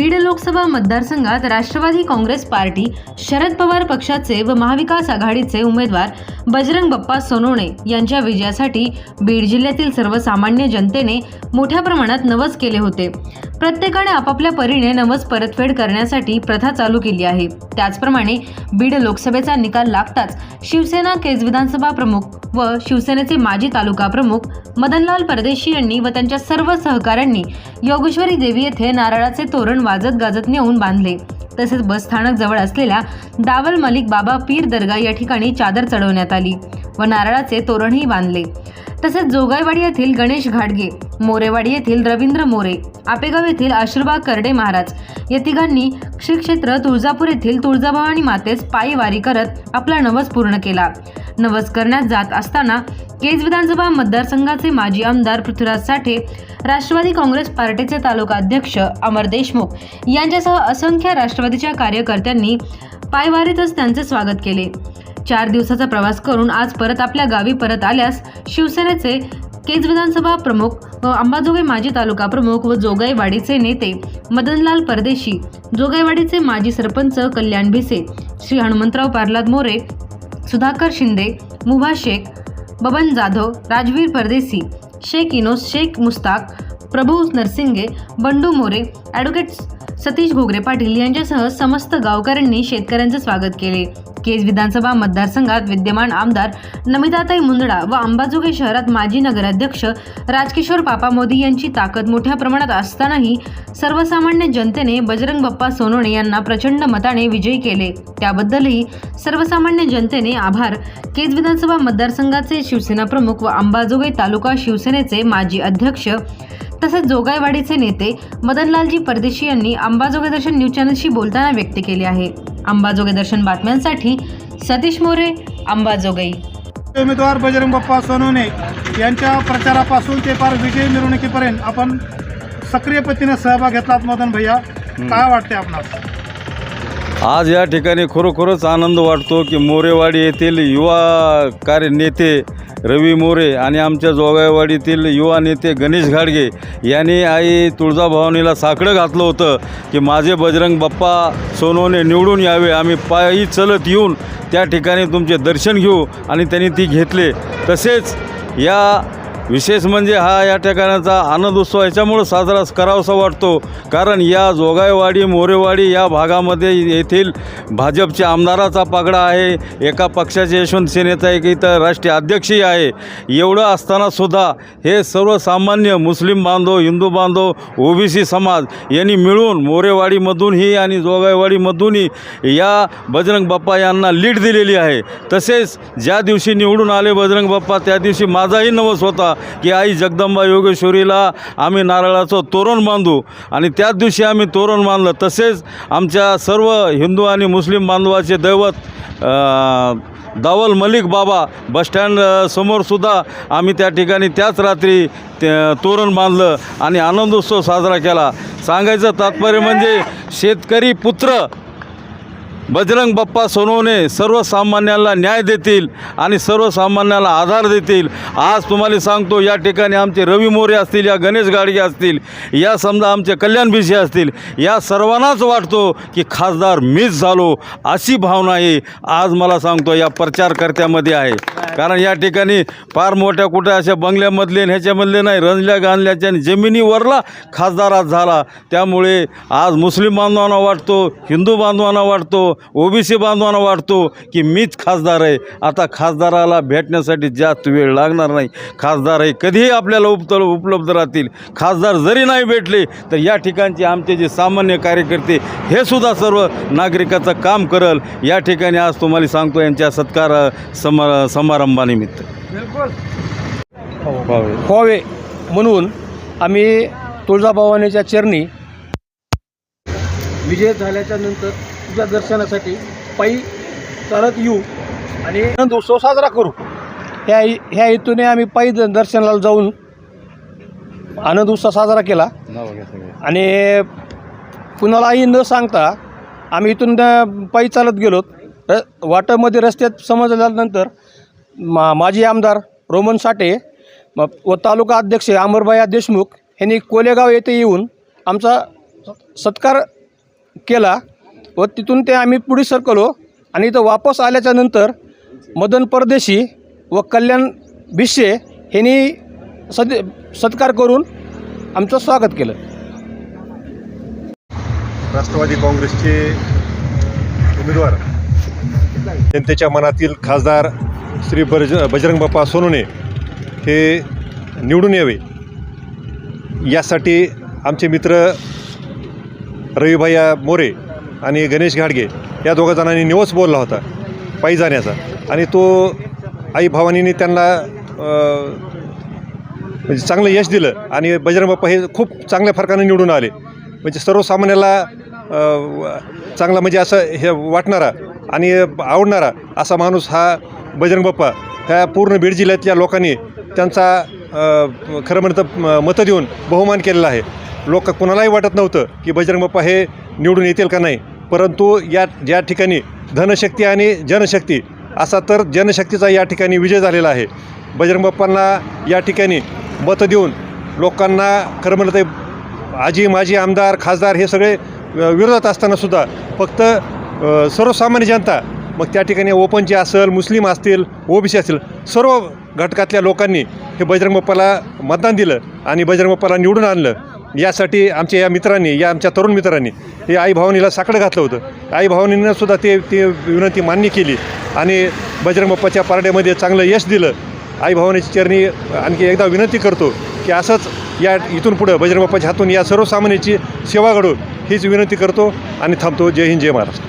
बीड लोकसभा मतदारसंघात राष्ट्रवादी काँग्रेस पार्टी शरद पवार पक्षाचे व महाविकास आघाडीचे उमेदवार बजरंग बप्पा सोनवणे यांच्या विजयासाठी बीड जिल्ह्यातील सर्वसामान्य जनतेने मोठ्या प्रमाणात नवस केले होते. प्रत्येकाने आपापल्या परीने नवस परतफेड करण्यासाठी प्रथा चालू केली आहे. त्याचप्रमाणे बीड लोकसभेचा निकाल लागताच शिवसेना केज विधानसभा प्रमुख व शिवसेनेचे माजी तालुका प्रमुख मदनलाल परदेशी यांनी व त्यांच्या सर्व सहकाऱ्यांनी योगेश्वरी देवी येथे नारळाचे तोरण वाजत गाजत नेऊन बांधले. तसेच बसस्थानक जवळ असलेल्या दावल मलिक बाबा पीर दर्गा या ठिकाणी चादर चढवण्यात आली व नारळाचे तोरणही बांधले. तसेच जोगाईवाडी येथील गणेश घाटगे मोरेवाडी येथील रवींद्र मोरे आपेगाव येथील आशीर्वाद करडे महाराज या तिघांनी श्रीक्षेत्र तुळजापूर येथील तुळजाभवानी मातेस पायी वारी करत आपला नवस पूर्ण केला. नवस करण्यात जात असताना केज विधानसभा मतदारसंघाचे माजी आमदार पृथ्वीराज साठे राष्ट्रवादी काँग्रेस पार्टीचे तालुका अध्यक्ष अमर देशमुख यांच्यासह असंख्य राष्ट्रवादीच्या कार्यकर्त्यांनी पायवारीतच त्यांचे स्वागत केले. चार दिवसाचा प्रवास करून आज परत आपल्या गावी परत आल्यास शिवसेनेचे केज विधानसभा प्रमुख व अंबाजोगाई माजी तालुका प्रमुख व जोगाईवाडीचे नेते मदनलाल परदेशी जोगाईवाडीचे माजी सरपंच कल्याण भिसे श्री हनुमंतराव पार्लाद मोरे सुधाकर शिंदे मुभा शेख बबन जाधव राजवीर परदेसी शेख इनोस शेख मुस्ताक प्रभू नरसिंगे बंडू मोरे ॲडव्होकेट्स सतीश घोगरे पाटील यांच्यासह समस्त गावकऱ्यांनी शेतकऱ्यांचे स्वागत केले. केज विधानसभा मतदारसंघात विद्यमान आमदार नमिताताई मुंदडा व अंबाजोगाई शहरात माजी नगराध्यक्ष राजकिशोर पापा मोदी यांची ताकद मोठ्या प्रमाणात असतानाही सर्वसामान्य जनतेने बजरंग बाप्पा सोनवणे यांना प्रचंड मताने विजयी केले. त्याबद्दलही सर्वसामान्य जनतेने आभार. केज विधानसभा मतदारसंघाचे शिवसेना प्रमुख व अंबाजोगाई तालुका शिवसेनेचे माजी अध्यक्ष तसेच जोगाईवाडीचे नेते मदनलालजी परदेशी यांनी अंबाजोगाई दर्शन न्यूज चॅनलशी बोलताना व्यक्त केले आहे. अंबाजोगाई दर्शन बातम्यांसाठी सतीश मोरे अंबाजोगाई. उमेदवार बजरंग बाप्पा सोनवणे यांच्या प्रचारापासून ते फार विजय मिरवणुकीपर्यंत आपण सक्रिय पद्धतीने सहभाग घेतलात मदन भैया काय वाटते आपणास आज या ठिकाणी खरोखरच आनंद वाटतो की मोरेवाडी येथील युवा कार्य नेते रवी मोरे आणि आमच्या जोगायवाडीतील युवा नेते गणेश घाडगे यांनी आई तुळजाभवानीला साकडं घातलं होतं की माझे बजरंग बाप्पा सोनोने निवडून यावे. आम्ही पायी चलत येऊन त्या ठिकाणी तुमचे दर्शन घेऊ. आणि त्यांनी ती घेतले. तसेच या विशेष म्हणजे हा या ठिकाणाचा आनंद उत्सव याच्यामुळं साजरा करावासा वाटतो. कारण या जोगाईवाडी मोरेवाडी या भागामध्ये येथील भाजपच्या आमदाराचा पागडा आहे. एका पक्षाचे यशवंत सेनेचा एक इथं राष्ट्रीय अध्यक्षही आहे. एवढं असतानासुद्धा हे सर्वसामान्य मुस्लिम बांधव हिंदू बांधव ओबीसी समाज यांनी मिळून मोरेवाडीमधूनही आणि जोगाईवाडीमधूनही या बजरंग बाप्पा यांना लीड दिलेली आहे. तसेच ज्या दिवशी निवडून आले बजरंग बाप्पा त्या दिवशी माझाही नवस होता. की आई जगदंबा योगेश्वरीला आम्ही नारळाचं तोरण बांधू. आणि त्याच दिवशी आम्ही तोरण बांधलं. तसेच आमच्या सर्व हिंदू आणि मुस्लिम बांधवाचे दैवत दावल मलिक बाबा बसस्टँड समोरसुद्धा आम्ही त्या ठिकाणी त्याच रात्री ते तोरण बांधलं आणि आनंदोत्सव साजरा केला. सांगायचं तात्पर्य म्हणजे शेतकरी पुत्र बजरंग बाप्पा सोनवणे सर्वसामान्यांना न्याय देतील आणि सर्वसामान्याला आधार देतील. आज तुम्हाला सांगतो या ठिकाणी आमचे रवी मोरे असतील या गणेश गाडगे असतील या समजा आमचे कल्याण भिसे असतील या सर्वांनाच वाटतो की खासदार मीच झालो अशी भावना आहे. आज मला सांगतो या प्रचारकर्त्यामध्ये आहे. कारण या ठिकाणी फार मोठ्या कुठे अशा बंगल्यामधले आणि ह्याच्यामधले नाही रंजल्या गांधल्याच्या आणि जमिनीवरला खासदार आज झाला. त्यामुळे आज मुस्लिम बांधवांना वाटतो हिंदू बांधवांना वाटतो ओबीसी बांधवांना वाटतो की मीच खासदार आहे. आता खासदाराला भेटण्यासाठी जास्त वेळ लागणार नाही. खासदार आहे कधीही आपल्याला उप उपलब्ध राहतील. खासदार जरी नाही भेटले तर या ठिकाणचे आमचे जे सामान्य कार्यकर्ते हे सुद्धा सर्व नागरिकाचं काम करल. या ठिकाणी आज तुम्हाला सांगतो यांच्या सत्कार समा समारंभानिमित्त व्हावे म्हणून आम्ही तुळजाभवानीच्या चरणी विजय झाल्याच्यानंतर तुझ्या दर्शनासाठी पायी चालत येऊ आणि आनंद उत्सव साजरा करू. ह्या ह्या हेतूने आम्ही पायी द- दर्शनाला जाऊन आनंद उत्सव साजरा केला. आणि कुणालाही न सांगता आम्ही इथून अ, पायी चालत गेलो र वाटामध्ये रस्त्यात समजल्यानंतर मा माजी आमदार रोमन साठे व तालुका अध्यक्ष अमरबाया देशमुख यांनी कोलेगाव येथे येऊन आमचा सत्कार केला व तिथून ते आम्ही पुढे सरकलो आणि इथं वापस आल्याच्यानंतर मदन परदेशी व कल्याण भिशे ह्यांनी सद सत्कार करून आमचं स्वागत केलं. राष्ट्रवादी काँग्रेसचे उमेदवार जनतेच्या मनातील खासदार श्री बज बजरंग बाप्पा सोनवणे हे निवडून यावे. यासाठी आमचे मित्र रविभाया मोरे आणि गणेश घाडगे या दोघा जणांनी निवस बोलला होता पायी जाण्याचा. आणि तो आई भवानीने त्यांना म्हणजे चांगलं यश दिलं आणि बजरंग बाप्पा हे खूप चांगल्या फरकाने निवडून आले. म्हणजे सर्वसामान्याला चांगला म्हणजे असं हे वाटणारा आणि आवडणारा असा माणूस हा बजरंग बाप्पा ह्या पूर्ण बीड जिल्ह्यातल्या लोकांनी त्यांचा खरं म्हणतं मतं देऊन बहुमान केलेला आहे. लोक कुणालाही वाटत नव्हतं की बजरंग बाप्पा हे निवडून येतील का नाही. परंतु या ज्या ठिकाणी धनशक्ती आणि जनशक्ती असा तर जनशक्तीचा या ठिकाणी विजय झालेला आहे. बजरंग बाप्पांना या ठिकाणी मतं देऊन लोकांना खरं म्हणलं ते आजी माजी आमदार खासदार हे सगळे विरोधात असतानासुद्धा फक्त सर्वसामान्य जनता मग त्या ठिकाणी ओपनचे असेल मुस्लिम असतील ओबीसी असतील सर्व घटकातल्या लोकांनी हे बजरंग बाप्पाला मतदान दिलं आणि बजरंग बाप्पाला निवडून आणलं. यासाठी आमच्या या मित्रांनी या आमच्या तरुण मित्रांनी हे आई भावनीला साकडं घातलं होतं. आई भावानीनं सुद्धा ते ते विनंती मान्य केली आणि बजरंग बाप्पाच्या पारड्यामध्ये चांगलं यश दिलं. आई भावानीची चरणी आणखी एकदा विनंती करतो की असंच या इथून पुढं बजरंग बाप्पाच्या हातून या सर्वसामान्याची सेवा घडून हीच विनंती करतो आणि थांबतो. जय हिंद जय महाराष्ट्र.